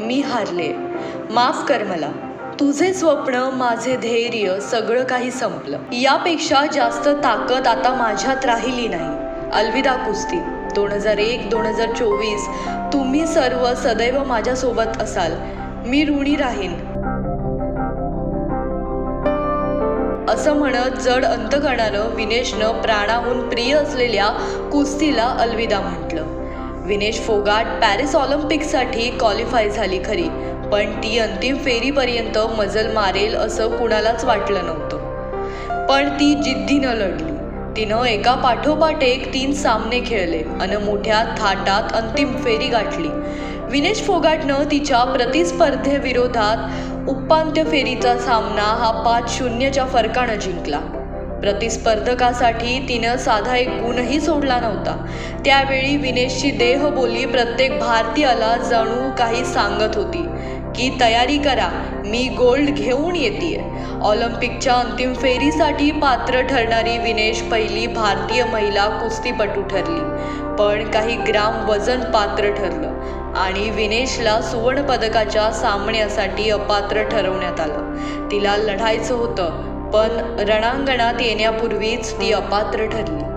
मी हारले. माफ कर मला. तुझे स्वप्न माझे धैर्य सगळं काही संपलं. यापेक्षा जास्त ताकद आता माझ्यात राहिली नाही. अलविदा कुस्ती. दोन हजार एक दोन हजार चोवीस तुम्ही सर्व सदैव माझ्यासोबत असाल. मी ऋणी राहीन. असं म्हणत जड अंतकणानं विनेशनं प्राणाहून प्रिय असलेल्या कुस्तीला अलविदा म्हटलं. विनेश फोगाट पॅरिस ऑलिम्पिकसाठी क्वालिफाय झाली खरी. पण ती अंतिम फेरीपर्यंत मजल मारेल असं कुणालाच वाटलं नव्हतं. पण ती जिद्दीनं लढली. तिनं एका पाठोपाठ एक तीन सामने खेळले आणि मोठ्या थाटात अंतिम फेरी गाठली. विनेश फोगाटनं तिच्या प्रतिस्पर्धेविरोधात उपांत्य फेरीचा सामना हा पाच शून्यच्या फरकानं जिंकला. प्रतिस्पर्धकासाठी तिनं साधा एक गुणही सोडला नव्हता. त्यावेळी विनेशची देहबोली प्रत्येक भारतीयाला जणू काही सांगत होती की तयारी करा मी गोल्ड घेऊन येते ऑलिम्पिकच्या अंतिम फेरीसाठी पात्र ठरणारी विनेश पहिली भारतीय महिला कुस्तीपटू ठरली पण काही ग्राम वजन पात्र ठरलं आणि विनेशला सुवर्णपदकाच्या सामन्यासाठी अपात्र ठरवण्यात आलं. तिला लढायचं होतं पण रणांगणात येण्यापूर्वीच ती अपात्र ठरली.